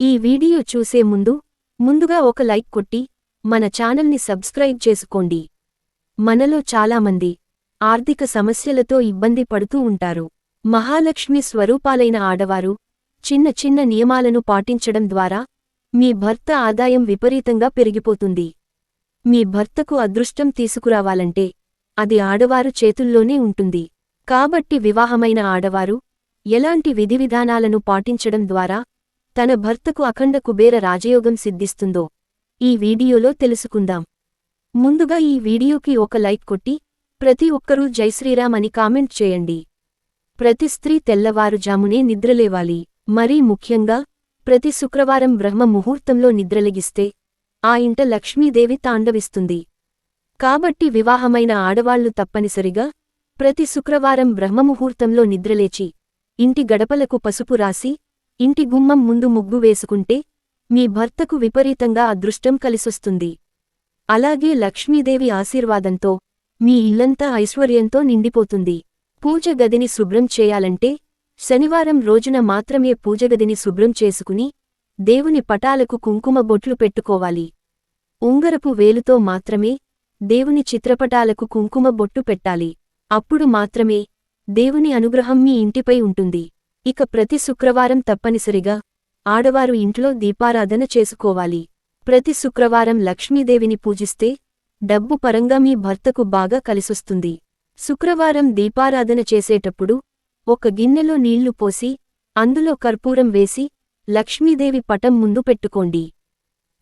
ఈ వీడియో చూసే ముందు ముందుగా ఒక లైక్ కొట్టి మన ఛానల్ని సబ్స్క్రైబ్ చేసుకోండి. మనలో చాలామంది ఆర్థిక సమస్యలతో ఇబ్బంది పడుతూ ఉంటారు. మహాలక్ష్మి స్వరూపాలైన ఆడవారు చిన్న చిన్న నియమాలను పాటించడం ద్వారా మీ భర్త ఆదాయం విపరీతంగా పెరిగిపోతుంది. మీ భర్తకు అదృష్టం తీసుకురావాలంటే అది ఆడవారు చేతుల్లోనే ఉంటుంది. కాబట్టి వివాహమైన ఆడవారు ఎలాంటి విధివిధానాలను పాటించడం ద్వారా తన భర్తకు అఖండ కుబేర రాజయోగం సిద్ధిస్తుందో ఈ వీడియోలో తెలుసుకుందాం. ముందుగా ఈ వీడియోకి ఒక లైక్ కొట్టి ప్రతి ఒక్కరూ జైశ్రీరామ్ అని కామెంట్ చేయండి. ప్రతి స్త్రీ తెల్లవారుజామునే నిద్రలేవాలి. మరీ ముఖ్యంగా ప్రతి శుక్రవారం బ్రహ్మ ముహూర్తంలో నిద్రలెగిస్తే ఆ ఇంట లక్ష్మీదేవి తాండవిస్తుంది. కాబట్టి వివాహమైన ఆడవాళ్ళు తప్పనిసరిగా ప్రతి శుక్రవారం బ్రహ్మముహూర్తంలో నిద్రలేచి ఇంటి గడపలకు పసుపు రాసి ఇంటి గుమ్మం ముందు ముగ్గు వేసుకుంటే మీ భర్తకు విపరీతంగా అదృష్టం కలిసొస్తుంది. అలాగే లక్ష్మీదేవి ఆశీర్వాదంతో మీ ఇల్లంతా ఐశ్వర్యంతో నిండిపోతుంది. పూజ గదిని శుభ్రం చేయాలంటే శనివారం రోజున మాత్రమే పూజగదిని శుభ్రం చేసుకుని దేవుని పటాలకు కుంకుమ బొట్లు పెట్టుకోవాలి. ఉంగరపు వేలుతో మాత్రమే దేవుని చిత్రపటాలకు కుంకుమ బొట్టు పెట్టాలి. అప్పుడు మాత్రమే దేవుని అనుగ్రహం మీ ఇంటిపై ఉంటుంది. ఇక ప్రతి శుక్రవారం తప్పనిసరిగా ఆడవారు ఇంట్లో దీపారాధన చేసుకోవాలి. ప్రతి శుక్రవారం లక్ష్మీదేవిని పూజిస్తే డబ్బు పరంగా మీ భర్తకు బాగా కలిసొస్తుంది. శుక్రవారం దీపారాధన చేసేటప్పుడు ఒక గిన్నెలో నీళ్ళు పోసి అందులో కర్పూరం వేసి లక్ష్మీదేవి పటం ముందు పెట్టుకోండి.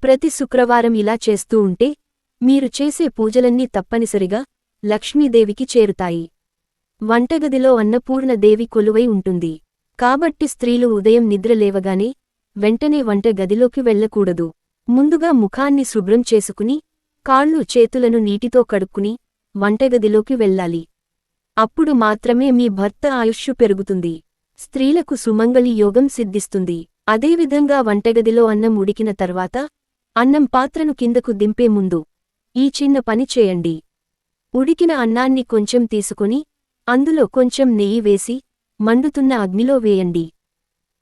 ప్రతి శుక్రవారం ఇలా చేస్తూ ఉంటే మీరు చేసే పూజలన్నీ తప్పనిసరిగా లక్ష్మీదేవికి చేరుతాయి. వంటగదిలో అన్నపూర్ణదేవి కొలువై ఉంటుంది. కాబట్టి స్త్రీలు ఉదయం నిద్రలేవగానే వెంటనే వంట గదిలోకి వెళ్ళకూడదు ముందుగా ముఖాన్ని శుభ్రం చేసుకుని కాళ్ళు చేతులను నీటితో కడుక్కుని వంటగదిలోకి వెళ్ళాలి. అప్పుడు మాత్రమే మీ భర్త ఆయుష్షు పెరుగుతుంది. స్త్రీలకు సుమంగళి యోగం సిద్ధిస్తుంది. అదేవిధంగా వంటగదిలో అన్నం ఉడికిన తర్వాత అన్నం పాత్రను కిందకు దింపే ముందు ఈ చిన్న పని చేయండి. ఉడికిన అన్నాన్ని కొంచెం తీసుకుని అందులో కొంచెం నెయ్యి వేసి మండుతున్న అగ్నిలో వేయండి.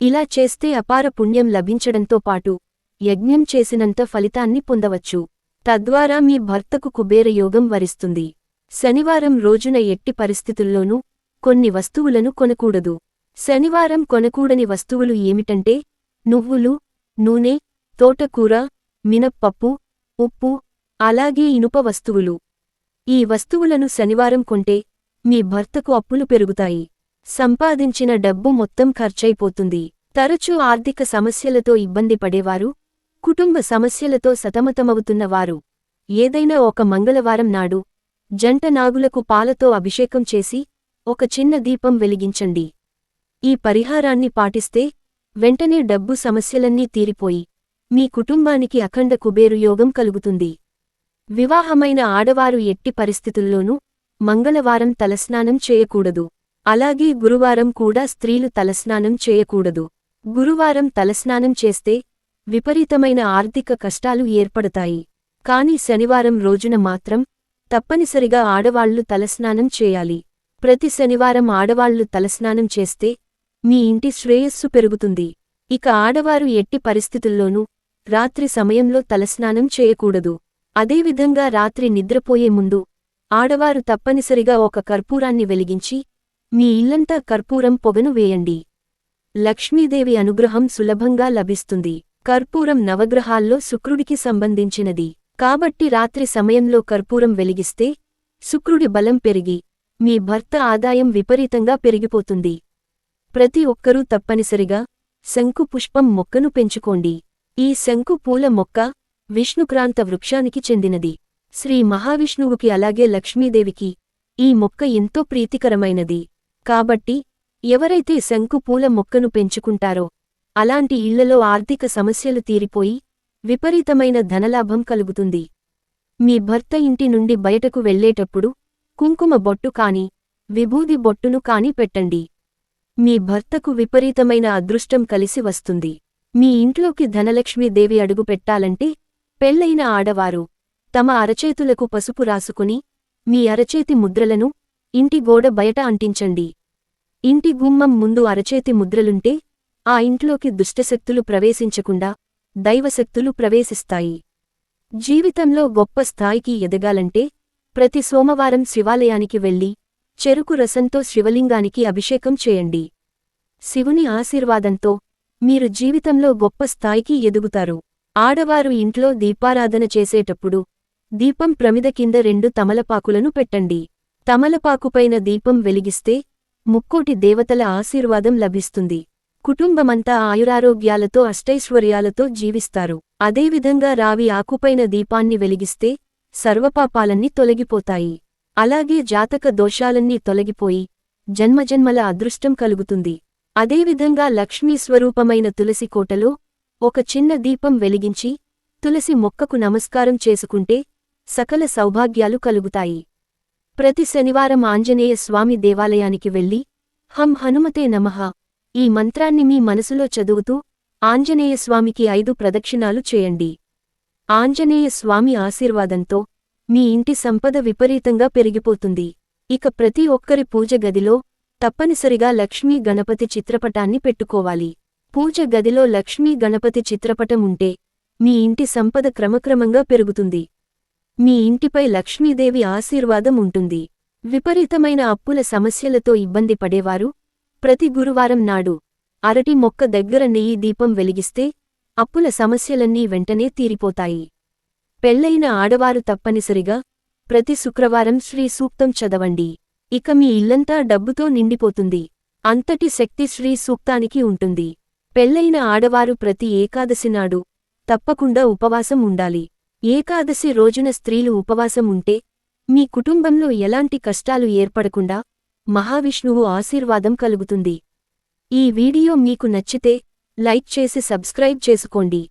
ఇలా చేస్తే అపార పుణ్యం లభించడంతో పాటు యజ్ఞం చేసినంత ఫలితాన్ని పొందవచ్చు. తద్వారా మీ భర్తకు కుబేర యోగం వరిస్తుంది. శనివారం రోజున ఎట్టి పరిస్థితుల్లోనూ కొన్ని వస్తువులను కొనకూడదు. శనివారం కొనకూడని వస్తువులు ఏమిటంటే నువ్వులు నూనె తోటకూర మినప్పప్పు ఉప్పు అలాగే ఇనుప వస్తువులు. ఈ వస్తువులను శనివారం కొంటే మీ భర్తకు అప్పులు పెరుగుతాయి. సంపాదించిన డబ్బు మొత్తం ఖర్చయిపోతుంది తరచూ ఆర్థిక సమస్యలతో ఇబ్బంది పడేవారు కుటుంబ సమస్యలతో సతమతమవుతున్నవారు ఏదైనా ఒక మంగళవారం నాడు జంట నాగులకు పాలతో అభిషేకం చేసి ఒక చిన్న దీపం వెలిగించండి. ఈ పరిహారాన్ని పాటిస్తే వెంటనే డబ్బు సమస్యలన్నీ తీరిపోయి మీ కుటుంబానికి అఖండ కుబేరు యోగం కలుగుతుంది. వివాహమైన ఆడవారు ఎట్టి పరిస్థితుల్లోనూ మంగళవారం తలస్నానం చేయకూడదు. అలాగే గురువారం కూడా స్త్రీలు తలస్నానం చేయకూడదు. గురువారం తలస్నానం చేస్తే విపరీతమైన ఆర్థిక కష్టాలు ఏర్పడతాయి. కాని శనివారం రోజున మాత్రం తప్పనిసరిగా ఆడవాళ్ళు తలస్నానం చేయాలి. ప్రతి శనివారం ఆడవాళ్ళు తలస్నానం చేస్తే మీ ఇంటి శ్రేయస్సు పెరుగుతుంది. ఇక ఆడవారు ఎట్టి పరిస్థితుల్లోనూ రాత్రి సమయంలో తలస్నానం చేయకూడదు. అదేవిధంగా రాత్రి నిద్రపోయే ముందు ఆడవారు తప్పనిసరిగా ఒక కర్పూరాన్ని వెలిగించి మీ ఇల్లంతా కర్పూరం పొగను వేయండి. లక్ష్మీదేవి అనుగ్రహం సులభంగా లభిస్తుంది. కర్పూరం నవగ్రహాల్లో శుక్రుడికి సంబంధించినది. కాబట్టి రాత్రి సమయంలో కర్పూరం వెలిగిస్తే శుక్రుడి బలం పెరిగి మీ భర్త ఆదాయం విపరీతంగా పెరిగిపోతుంది. ప్రతి ఒక్కరూ తప్పనిసరిగా శంకు పుష్పం మొక్కను పెంచుకోండి. ఈ శంకు పూల మొక్క విష్ణుక్రాంత వృక్షానికి చెందినది. శ్రీ మహావిష్ణువుకి అలాగే లక్ష్మీదేవికి ఈ మొక్క ఎంతో ప్రీతికరమైనది. కాబట్టి ఎవరైతే శంకు పూల మొక్కను పెంచుకుంటారో అలాంటి ఇళ్ళలో ఆర్థిక సమస్యలు తీరిపోయి విపరీతమైన ధనలాభం కలుగుతుంది. మీ భర్త ఇంటి నుండి బయటకు వెళ్ళేటప్పుడు కుంకుమ బొట్టు కాని విభూది బొట్టును కాని పెట్టండి. మీ భర్తకు విపరీతమైన అదృష్టం కలిసి వస్తుంది. మీ ఇంట్లోకి ధనలక్ష్మీదేవి అడుగు పెట్టాలంటే పెళ్ళైన ఆడవారు తమ అరచేతులకు పసుపు రాసుకుని మీ అరచేతి ముద్రలను ఇంటి గోడ బయట అంటించండి. ఇంటి గుమ్మం ముందు అరచేతి ముద్రలుంటే ఆ ఇంట్లోకి దుష్టశక్తులు ప్రవేశించకుండా దైవశక్తులు ప్రవేశిస్తాయి. జీవితంలో గొప్ప స్థాయికి ఎదగాలంటే ప్రతి సోమవారం శివాలయానికి వెళ్ళి చెరుకు రసంతో శివలింగానికి అభిషేకం చేయండి. శివుని ఆశీర్వాదంతో మీరు జీవితంలో గొప్ప స్థాయికి ఎదుగుతారు. ఆడవారు ఇంట్లో దీపారాధన చేసేటప్పుడు దీపం ప్రమిద కింద రెండు తమలపాకులను పెట్టండి. తమలపాకుపైన దీపం వెలిగిస్తే ముక్కోటి దేవతల ఆశీర్వాదం లభిస్తుంది. కుటుంబమంతా ఆయురారోగ్యాలతో అష్టైశ్వర్యాలతో జీవిస్తారు. అదేవిధంగా రావి ఆకుపైన దీపాన్ని వెలిగిస్తే సర్వపాపాలన్నీ తొలగిపోతాయి. అలాగే జాతక దోషాలన్నీ తొలగిపోయి జన్మజన్మల అదృష్టం కలుగుతుంది. అదేవిధంగా లక్ష్మీ స్వరూపమైన తులసి కోటలో ఒక చిన్న దీపం వెలిగించి తులసి మొక్కకు నమస్కారం చేసుకుంటే సకల సౌభాగ్యాలు కలుగుతాయి. ప్రతి శనివారం ఆంజనేయ స్వామి దేవాలయానికి వెళ్ళి హం హనుమతే నమః ఈ మంత్రాన్ని మీ మనసులో చదువుతూ ఆంజనేయ స్వామికి ఐదు ప్రదక్షిణాలు చేయండి. ఆంజనేయ స్వామి ఆశీర్వాదంతో మీ ఇంటి సంపద విపరీతంగా పెరిగిపోతుంది. ఇక ప్రతి ఒక్కరి పూజ గదిలో తప్పనిసరిగా లక్ష్మీ గణపతి చిత్రపటాన్ని పెట్టుకోవాలి. పూజ గదిలో లక్ష్మీ గణపతి చిత్రపటం ఉంటే మీ ఇంటి సంపద క్రమక్రమంగా పెరుగుతుంది. మీ ఇంటిపై లక్ష్మీదేవి ఆశీర్వాదం ఉంటుంది. విపరీతమైన అప్పుల సమస్యలతో ఇబ్బంది పడేవారు. ప్రతి గురువారం నాడు అరటి మొక్క దగ్గర నెయ్యి దీపం వెలిగిస్తే అప్పుల సమస్యలన్నీ వెంటనే తీరిపోతాయి. పెళ్ళైన ఆడవారు తప్పనిసరిగా ప్రతి శుక్రవారం శ్రీ సూక్తం చదవండి. ఇక మీ ఇల్లంతా డబ్బుతో నిండిపోతుంది. అంతటి శక్తి శ్రీ సూక్తానికి ఉంటుంది. పెళ్ళైన ఆడవారు ప్రతి ఏకాదశి నాడు తప్పకుండా ఉపవాసం ఉండాలి. ఏకాదశి రోజున స్త్రీలు ఉపవాసం ఉంటే మీ కుటుంబంలో ఎలాంటి కష్టాలు ఏర్పడకుండా మహావిష్ణువు ఆశీర్వాదం కలుగుతుంది. ఈ వీడియో మీకు నచ్చితే లైక్ చేసి సబ్స్క్రైబ్ చేసుకోండి.